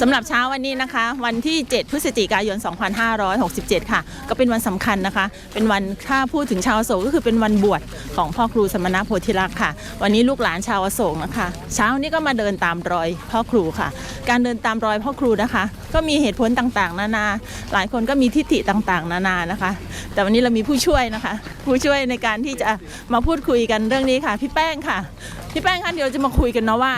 สำหรับเช้าวันนี้นะคะ วันที่ 7 พฤศจิกายน 2567 ค่ะ ก็เป็นวันสำคัญนะคะ เป็นวันถ้าพูดถึงชาวอโศกก็คือเป็นวันบวชของพ่อครูสมณโพธิลักษ์ค่ะ วันนี้ลูกหลานชาวอโศกนะคะ เช้านี้ก็มาเดินตามรอยพ่อครูค่ะ การเดินตามรอยพ่อครูนะคะ ก็มีเหตุผลต่างๆ นานา หลายคนก็มีทิฏฐิต่างๆ นานานะคะ แต่วันนี้เรามีผู้ช่วยนะคะ ผู้ช่วยในการที่จะมาพูดคุยกันเรื่องนี้ค่ะ พี่แป้งค่ะ พี่แป้งคะเดี๋ยวจะมาคุยกันเนาะว่า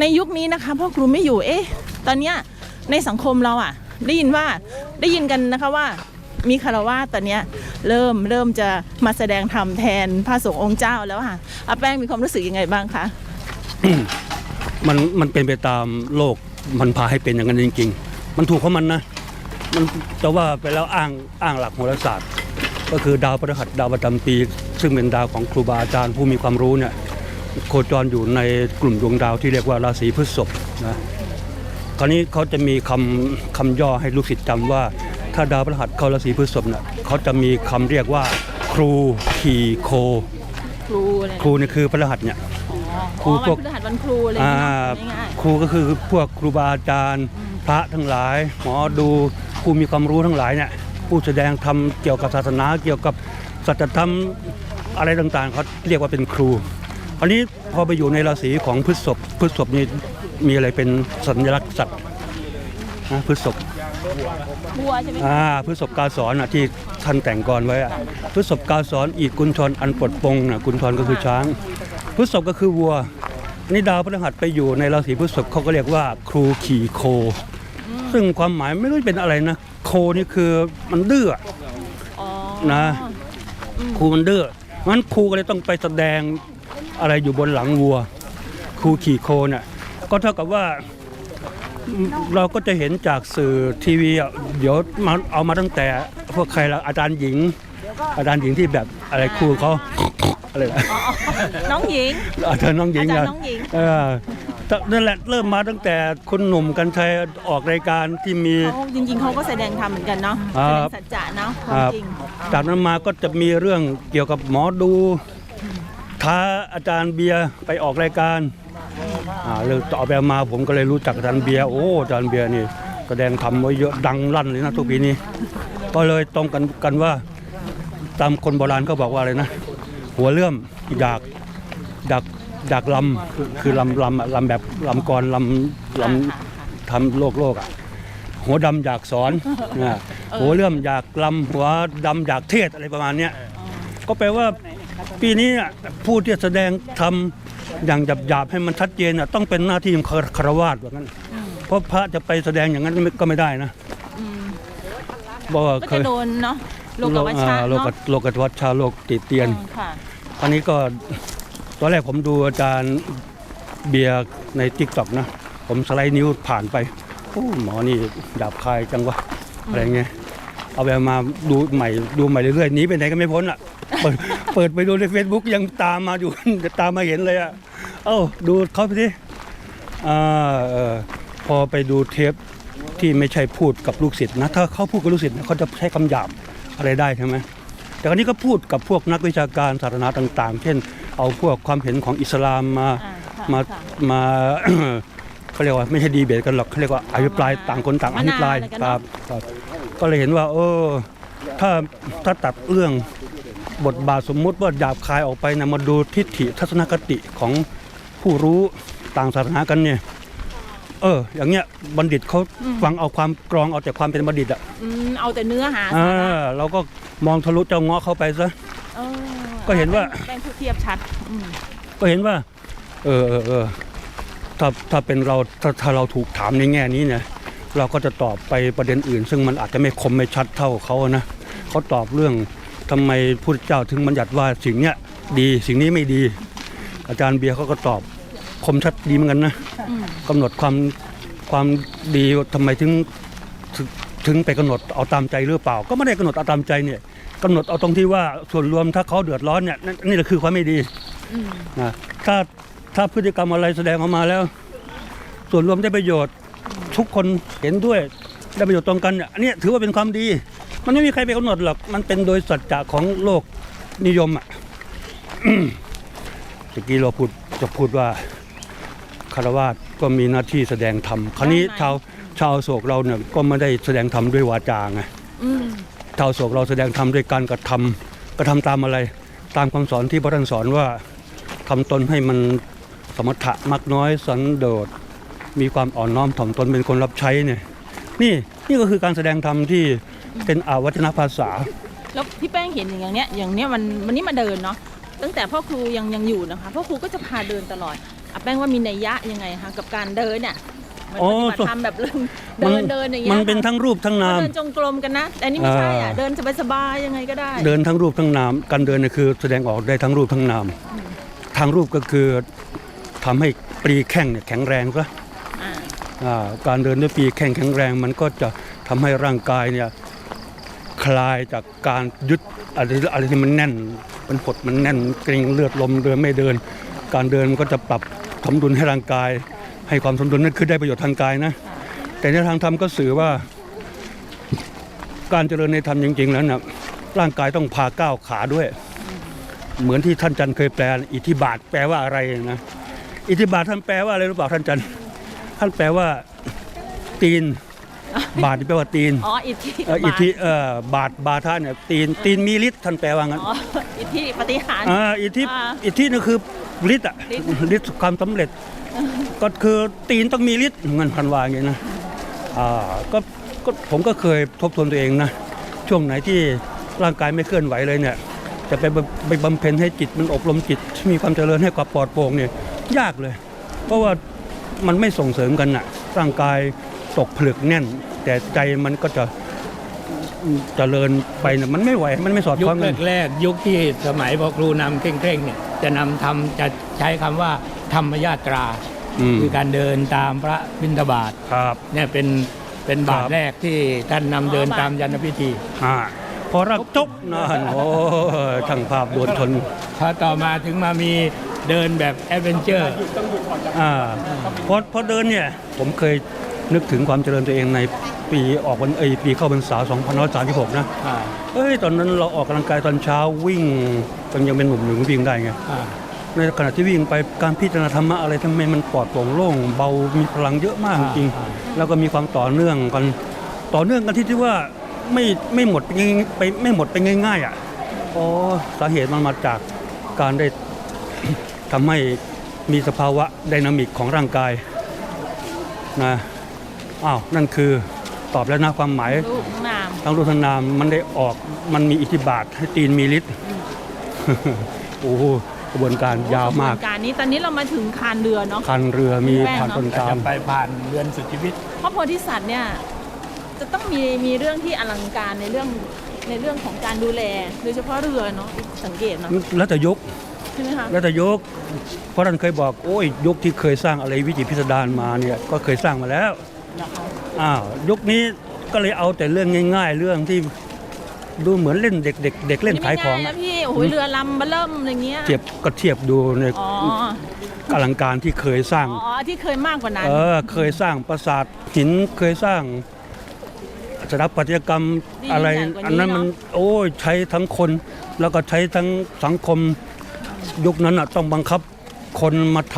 ในยุคนี้นะคะพ่อครูไม่อยู่เอ๊ะตอนเนี้ยในสังคมเราอะได้ยินว่าได้ยินกันนะคะว่ามีคารวาสตอนเนี้ยเริ่มเริ่มจะมาแสดงธรรมแทนพระสงฆ์องค์เจ้าแล้วค่ะอาแป้งมีความรู้สึกยังไงบ้างคะมันมันเป็นไปตามโลกมันพาให้เป็นอย่างนั้นจริง ๆ มันถูกของมันนะมันแต่ว่าไปแล้วอ้างอ้างหลักโหราศาสตร์ ก็คือดาวพฤหัสดาวประจำปี ซึ่งเป็นดาวของครูบาอาจารย์ผู้มีความรู้เนี่ย โคจรอยู่ในกลุ่มดวงดาวที่เรียกว่าราศีพฤษภนะคราวนี้เขาจะมีคำคำย่อให้ลูกศิษย์จำว่า ถ้าดาวพฤหัสเข้าราศีพฤษภเนี่ยเขาจะมีคำเรียกว่า ครูขี่โค ครูเลยครูนี่คือพฤหัสเนี่ยอ๋อครูอ๋อพวัวกนพฤหัสวันครูเลยอ่าง่ายครูก็คือพวกครูบาอาจารย์ พระทั้งหลาย หมอดูผู้มีความรู้ทั้งหลายเนี่ยผู้แสดงธรรมเกี่ยวกับศาสนาเกี่ยวกับสัจธรรมอะไรต่างๆเขาเรียกว่าเป็นครู อันนี้พอไปอยู่ในราศีของพฤษภพฤษภนี่มีอะไรเป็นสัญลักษณ์สัตว์นะพฤษภๆบัวใช่ไหมคะอ่าพฤษภกาสอนอะที่ท่านแต่งกรไว้อะพฤษภกาสอนอีกกุญชรอันปลดปลงน่ะกุญชรก็คือช้างพฤษภก็คือวัวนี่ดาวพฤหัสไปอยู่ในราศีพฤษภเขาก็เรียกว่า ครูขี่โค ซึ่งความหมายไม่รู้เป็นอะไรนะ โคนี่คือมันดื้ออะอ๋อนะครูมันดื้องั้นครูก็เลยต้องไปแสดง อะไรอยู่บนหลังวัวครูขี่โคเนี่ยก็เท่ากับว่าเราก็จะเห็นจากสื่อทีวีอะเดี๋ยวมาเอามาตั้งแต่พวกใครละอาจารย์หญิง อาจารย์หญิงที่แบบอะไรครูเขาอะไรนะน้องหญิงอาจารย์น้องหญิงอาจารย์ะน้องหญิงเออแต่นั่นแหละเริ่มมาตั้งแต่คุณหนุ่มกันชัยออกรายการที่มีเขาจริงๆเขาก็แสดงธรรมเหมือนกันเนาะครัแสดบงสัจจะเนาะควาคมรับจริงจากนั้นมาก็จะมีเรื่องเกี่ยวกับหมอดู ท้าอาจารย์เบียร์ไปออกรายการอ่าเรื่องต่อไปมาผมก็เลยรู้จักอาจารย์เบียร์โอ้อาจารย์เบียร์นี่แสดงทำไว้เยอะดังลั่นเลยนะทุกปีนี้ ก็เลยตรงกันกันว่า ตามคนโบราณก็บอกว่าอะไรนะ หัวเลื่อมอยากอยากอยากลำคือคือลำลำอะลำแบบลำกรลำลำทำโลกโลกอะหัวดำอยากสอนนะหัวเลื่อมอยากลำหัวดำอยากเทศอะไรประมาณเนี้ยก็แปลว่า ปีนี้อะผู้ที่จะแสดงทำอย่างหยาบๆให้มันชัดเจนอะต้องเป็นหน้าที่ของคารวาสว่างั้น เพราะพระจะไปแสดงอย่างนั้นก็ไม่ได้นะบอกว่าก็เคจะยโดนเนาะโลกวัชชะอ่าโลเนาะกโลกวัชชาโลกติเตียน อืมค่ะอันนี้ก็ตอนแรกผมดูอาจารย์เบียร์ในทิกตอกนะ ผมสไลด์นิ้วผ่านไปโอ้หมอนี่ดาบคายจังวะอะไรเงี้ย เอาไปมาดูใหม่ดูใหม่เรื่อยๆหนีไปไหนก็ไม่พ้นอะ เปิดเปิดไปดูใน Facebook ยังตามมาอยู่ ตามมาเห็นเลยอะ เอ้าดูเขาไปดิอ่าเอ่อพอไปดูเทปที่ไม่ใช่พูดกับลูกศิษย์นะ ถ้าเขาพูดกับลูกศิษย์เนี่ยเขาจะใช้คำหยาบอะไรได้ใช่ไหมแต่คราวนี้ก็พูดกับพวกนักวิชาการศาสนาต่าง ๆ เช่น เอาพวกความเห็นของอิสลามมาอ่าค่ะมาค่ะมาเขาเรียกว่าไม่ใช่ดีเบตกันหรอกเขาเรียกว่าอภิปรายต่างคนต่างอภิปรายมานานแล้วกันคเนอะรับครับ ก็เลยเห็นว่า เออ ถ้าถ้าตัดเรื่องบทบาทสมมุติว่าหยาบคายออกไปนะมาดูทิฏฐิทัศนคติของผู้รู้ต่างศาสนากันเนี่ย เออ อย่างเงี้ยบัณฑิตเขาฟังเอาความกรองเอาแต่ความเป็นบัณฑิตอะอืมเอาแต่เนื้อหาเอสาระอเราก็มองทะลุเจ้าเงาะเข้าไปซะ เออก็เห็นว่าแป้งผู้เทียบชัดอืมก็เห็นว่า เออเออเออถ้าถ้าเป็นเราถ้าถ้าเราถูกถามในแง่นี้เนี่ย เราก็จะตอบไปประเด็นอื่น ซึ่งมันอาจจะไม่คมไม่ชัดเท่าเขานะเขาตอบเรื่องทำไมพุทธเจ้าถึงบัญญัติว่าสิ่งเนี้ยดีสิ่งนี้ไม่ดี อาจารย์เบียร์เขาก็ตอบคมชัดดีเหมือนกันนะอืมกำหนดความความดีทำไมถึงถึงถึงไปกำหนดเอาตามใจหรือเปล่า ก็ไม่ได้กำหนดเอาตามใจเนี่ยกำหนดเอาตรงที่ว่าส่วนรวมถ้าเขาเดือดร้อนเนี่ยนั่นนี่แหละคือความไม่ดีอืมนะถ้าถ้าพฤติกรรมอะไรแสดงออกมาแล้ว ส่วนรวมได้ประโยชน์ ทุกคนเห็นด้วยได้ประโยชน์ตรงกันเนี่ยอันนี้ถือว่าเป็นความดี มันไม่มีใครไปกำหนดหรอกมันเป็นโดยสัจจะของโลกนิยมอะตะกี้เราพูดจะพูดว่าใคารวาสก็มีหน้าที่แสดงธรรมคราวนี้ได้ไหมชาวชาวโศกเราเนี่ยก็ไม่ได้แสดงธรรมด้วยวาจาไงอืมชาวโศกเราแสดงธรรมด้วยการกระทำกระทำตามอะไร ตามคำสอนที่พระท่านสอนว่าทำตนให้มันสมถะมักน้อยสันโดษ มีความอ่อนน้อมถ่อมตนเป็นคนรับใช้เนี่ยนี่นี่ก็คือการแสดงธรรมที่เป็นอาวัจนภาษา แล้วพี่แป้งเห็นอย่างเนี้ยอย่างเนี้ยวันวันนี้มาเดินเนาะตั้งแต่พ่อครูยังยังอยู่นะคะพ่อครูก็จะพาเดินตลอดอะแป้งว่ามีนัยยะยังไงคะกับการเดินเนี่ยเหมันอ๋อปฏิบัติธรรมแบบเรื่องมัเดินเดินอย่างเงี้ยมันเป็นทั้งรูปทั้งนามเดินจงกรมกันนะแต่อันนี่ไม่ใช่อะอ่าเดินสบายๆยังไงก็ได้ เดินทั้งรูปทั้งนามการเดินเนี่ยคือแสดงออกได้ทั้งรูปทั้งนามทางรูปก็คือทำให้ปรีแข้งเนี่ยแข็งแรงซะอ่าอ่า การเดินด้วยปีแข้งแข็งแรงมันก็จะทำให้ร่างกายเนี่ยคลายจากการยึดอะไรอะไรที่มันแน่น มันหดมันแน่นเกร็งเลือดลมเดินไม่เดิน การเดินมันก็จะปรับสมดุลให้ร่างกาย ให้ความสมดุลนั่นคือได้ประโยชน์ทางกายนะ แต่ในทางธรรมก็สื่อว่า การเจริญในธรรมจริงๆแล้วนะร่างกายต้องพาก้าวขาด้วย เหมือนที่ท่านจันทร์เคยแปล อิทธิบาทแปลว่าอะไรนะอิทธิบาทท่านแปลว่าอะไรรู้เปล่าท่านจัน ทร์ท่านแปลว่า ตีน บาทนี่แปลว่าตีนอ๋ออิทธิเอ่ออิทธิเอ่อบาทบาทะเนี่ยตีนตีนมีฤทธิ์ท่านแปลว่างั้นอ๋ออิทธิปฏิหาร อ่าอิทธิอ่าอิทธินี่คือฤทธิ์อะฤทธิ์ ฤทธิ์ความสำเร็จ ก็คือตีนต้องมีฤทธิ์เงินพันวาอย่างนี้นะอ่าก็ก็ผมก็เคยทบทวนตัวเองนะช่วงไหนที่ร่างกายไม่เคลื่อนไหวเลยเนี่ย จะไปบำไปบำเพ็ญให้จิตมันอบรมจิต มีความเจริญให้กับปลอดโปร่งเนี่ยยากเลย เพราะว่า มันไม่ส่งเสริมกันน่ะร่างกายตกผลึกแน่น แต่ใจมันก็จะเจริญไปเนี่ยมันไม่ไหว มันไม่สอดยุคคล้องกันแรกๆยุคที่สมัยพอครูนำเคร่งๆเนี่ยจะนำทำจะใช้คำว่าธรรมยาตราอืมคือการเดินตามพระบิณฑบาตครับเนี่ยเป็นเป็นบาทครับแรกที่ท่านนำเดินอ๋อบาทตามยันพิธี อ่าพอรักจบนั่นโอ้ยช่างภาพโดนทนพอต่อมาถึงมามีเดินแบบแอดเวนเจอร์อ่าพอพอเดินเนี่ย ผมเคยนึกถึงความเจริญตัวเองในปีออกวันเอยปีเข้าพรรษา2536 นะอ่าเอ้ย ตอนนั้นเราออกกำลังกายตอนเช้าวิ่งตอนยังเป็นหนุ่มหนึ่งวิ่งได้ไงอ่าในขณะที่วิ่งไปการพิจารณาธรรมะอะไรทำไมมันปลอดโปร่งโล่งเบามีพลังเยอะมากจริงๆแล้วก็มีความต่อเนื่องกัน ต่อเนื่องกันที่ที่ว่า ไม่ไม่หมดไปง่ายไปไม่หมดไปง่าย ๆ อะอ๋อสาเหตุมันมาจากการได้ทำให้มีสภาวะไดนามิกของร่างกายนะอ้าวนั่นคือตอบแล้วนะความหมายรูปนามทั้งรูปทั้งนามมันได้ออกมันมีอิทธิบาทให้ตีนมีฤทธิ์โอ้โหกระบวนการยาวมากกระบวนการนี้ตอนนี้เรามาถึงคานเรือเนาะคันเรือมีแป้งผ่านเนอะต้นก็กาจะมไปผ่านเรือนสุดชีวิตเพราะโพธิสัตว์เนี่ย จะต้องมีมีเรื่องที่อลังการในเรื่องในเรื่องของการดูแลโดยเฉพาะเรือเนาะสังเกตเนาะแล้วแต่ยกใช่ไหมคะแล้วแต่ยก เพราะท่านเคยบอกโอ้ยยกที่เคยสร้างอะไรวิจิตรพิสดารมาเนี่ยก็เคยสร้างมาแล้วนะคะอ้าวยกนี้ก็เลยเอาแต่เรื่องง่าย ๆ เรื่องที่ดูเหมือนเล่นเด็กเด็กเด็กเล่นขายของนี่ไม่ง่อะนะพี่โอ้โหเรือลำเบอเริ่มอย่างเงี้ยเทียบก็เทียบดูในอ๋ออลังการที่เคยสร้างอ๋อที่เคยมากกว่านั้น เออเคยสร้างปราสาทหินเคยสร้าง สถาปัตยกรรมอะไร อันนั้นมันโอ้ยใช้ทั้งคน แล้วก็ใช้ทั้งสังคมยุคนั้นอะต้องบังคับคนมาท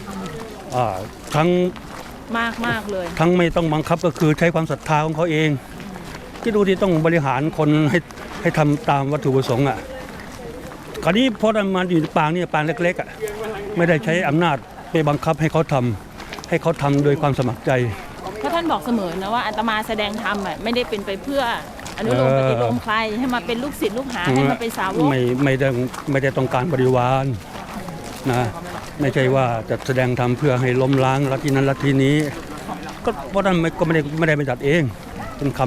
ำอ่าทั้งมากมากๆเลย ทั้งไม่ต้องบังคับก็คือใช้ความศรัทธาของเขาเองที่ดูที่ต้องบริหารคนให้ให้ทำตามวัตถุประสงค์อะคราวนี้พอมันอยู่ในปางเนี่ยปางเล็กๆอะไม่ได้ใช้อำนาจไปบังคับให้เขาทำให้เขาทำโดยความสมัครใจเพ ราะท่านบอกเสมอนะว่าอาตมาแสดงธรรมอะไม่ได้เป็นไปเพื่ออนุโลมเอปอฏิโลมใครให้มาเป็นลูกศิษย์ลูกหาให้มาเป็นสาวกไม่ไม่ได้ไม่ได้ต้องการบริวารนะไม่ใช่ว่าจะแสดงธรรมเพื่อให้ล้มล้างลัทธินั้นลัทธินี้ ก็เพราะนั้นไม่ก็ไม่ได้ไม่ได้ไปจัดเอง เป็นค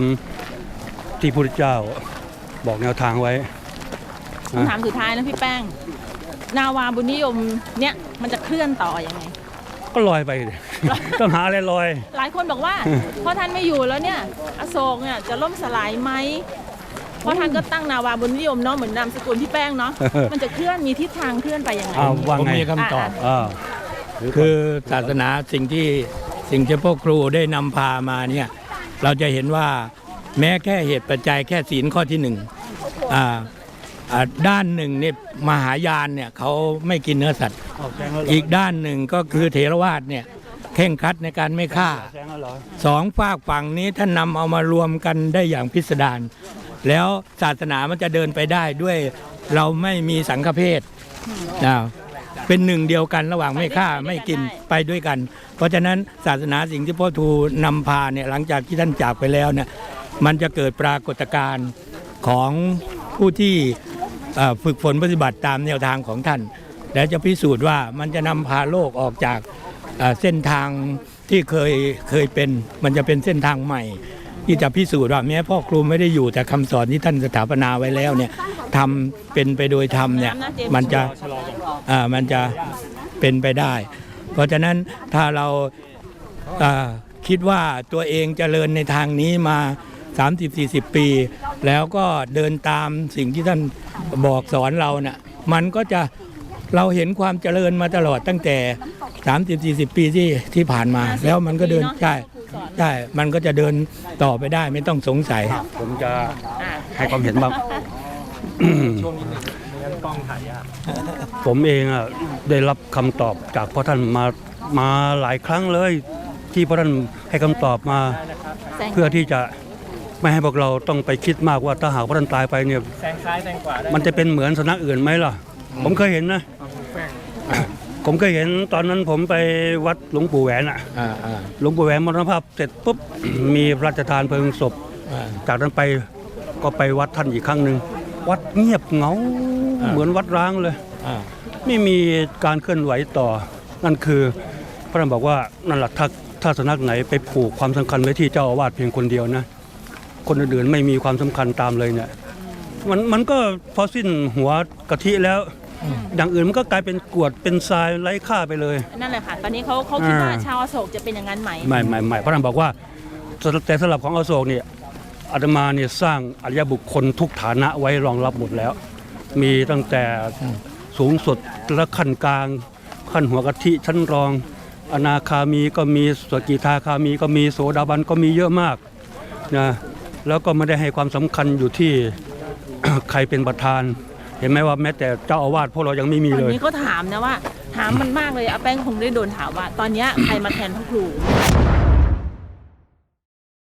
ำที่พระพุทธเจ้าบอกแนวทางไว้คำถามสุดท้ายนะพี่แป้ง นาวาบุญนิยมเนี่ยมันจะเคลื่อนต่ออยังไง ก็ลอยไปดิ ต้องหาอะไรลอย หลายคนบอกว่า พอท่านไม่อยู่แล้วเนี่ยอโศกเนี่ยจะล่มสลายไหมเพราะท่านก็ตั้งนาวาบุญนิยมเนาะเหมือนนามสกุลพี่แป้งเนาะมันจะเคลื่อนมีทิศทางเคลื่อนไปยังไงอ้าวว่าผมไงมีคำตอบ อ่าคือศาสนาสิ่งที่สิ่งที่พ่อครูได้นำพามาเนี่ยเราจะเห็นว่าแม้แค่เหตุปัจจัยแค่ศีลข้อที่หนึ่งอ่าอ่า ด้านหนึ่งเนี่ยมหายานเนี่ยเขาไม่กินเนื้อสัตว์ อีกด้านหนึ่งก็คือเถรวาทเนี่ยเข่งครัดในการไม่ฆ่าแสงแล้วเหรอสองฝากฝั่งนี้ท่านนำเอามารวมกันได้อย่างพิสดารแล้วศาสนามันจะเดินไปได้ด้วยเราไม่มีสังฆเพศนะเป็นหนึ่งเดียวกันระหว่างไม่ฆ่าไม่กินไปด้วยกัน เพราะฉะนั้นศาสนาสิ่งที่พ่อทูนำพาเนี่ยหลังจากที่ท่านจากไปแล้วเนี่ยมันจะเกิดปรากฏการณ์ของผู้ที่เอ่อ ฝึกฝนปฏิบัติตามแนวทางของท่าน และจะพิสูจน์ว่ามันจะนำพาโลกออกจากเส้นทางที่เคยเคยเป็นมันจะเป็นเส้นทางใหม่ ที่จะพิสูจน์ว่าแม้พ่อครูไม่ได้อยู่แต่คำสอนที่ท่านสถาปนาไว้แล้วเนี่ยทำเป็นไปโดยธรรมเนี่ยมันจะอ่ามันจะเป็นไปได้ เพราะฉะนั้นถ้าเราคิดว่าตัวเองเจริญในทางนี้มา 30-40 ปี แล้วก็เดินตามสิ่งที่ท่านบอกสอนเราน่ะมันก็จะเราเห็นความเจริญมาตลอดตั้งแต่ 30 40 ปีที่ที่ผ่านมา แล้วมันก็เดินใช่ใช่มันก็จะเดินต่อไปได้ไม่ต้องสงสัย ผมจะให้ความเห็นบ้างผมเองอะได้รับคำตอบจากพ่อท่านมามาหลายครั้งเลย ที่พ่อท่านให้คำตอบมา เพื่อที่จะ ไม่ให้พวกเราต้องไปคิดมากว่าถ้าหากพ่อท่านตายไปเนี่ยมันจะเป็นเหมือนสำนักอื่นไหมล่ะ ผมเคยเห็นนะผมเคยเห็นตอนนั้นผมไปวัดหลวงปู่แหวนอะอ่าอ่าหลวงปู่แหวนมรณภาพเสร็จปุ๊บ มีพระราชทานเพลิงศพ อ่า จากนั้นไปก็ไปวัดท่านอีกครั้งหนึ่งวัดเงียบเหงาอ่า เหมือนวัดร้างเลย อ่าไม่มีการเคลื่อนไหวต่อ นั่นคือพระท่านบอกว่านั่นแหละถ้าถ้าสำนักไหนไปผูกความสำคัญไว้ที่เจ้าอาวาสเพียงคนเดียวนะ คนอื่นๆไม่มีความสำคัญตามเลยเนี่ยมันมันก็พอสิ้นหัวกะทิแล้วอย่างอื่นมันก็กลายเป็นกรวดเป็นทรายไร้ค่าไปเลย นั่นแหละค่ะ ตอนนี้เขาเขาคิดว่าอ่าชาวอโศกจะเป็นอย่างนั้นไหมไม่ไม่ไม่พระท่านบอกว่าแต่สำหรับของอโศกเนี่ยอาตมาเนี่ยสร้างอริยบุคคลทุกฐานะไว้รองรับหมดแล้ว มีตั้งแต่สูงสุดและขั้นกลาง ขั้นหัวกะทิชั้นรอง อนาคามีก็มีสวกิทาคามีก็มีโสดาบันก็มีเยอะมากนะ แล้วก็ไม่ได้ให้ความสำคัญอยู่ที่ใครเป็นประธาน เห็นไหมว่าแม้แต่เจ้าอาวาสพวกเรายังไม่มีเลยนี้ก็ถามนะว่า ถามมันมากเลยอาแป้งคงได้โดนถามว่า ตอนนี้ใครมาแทนพระครู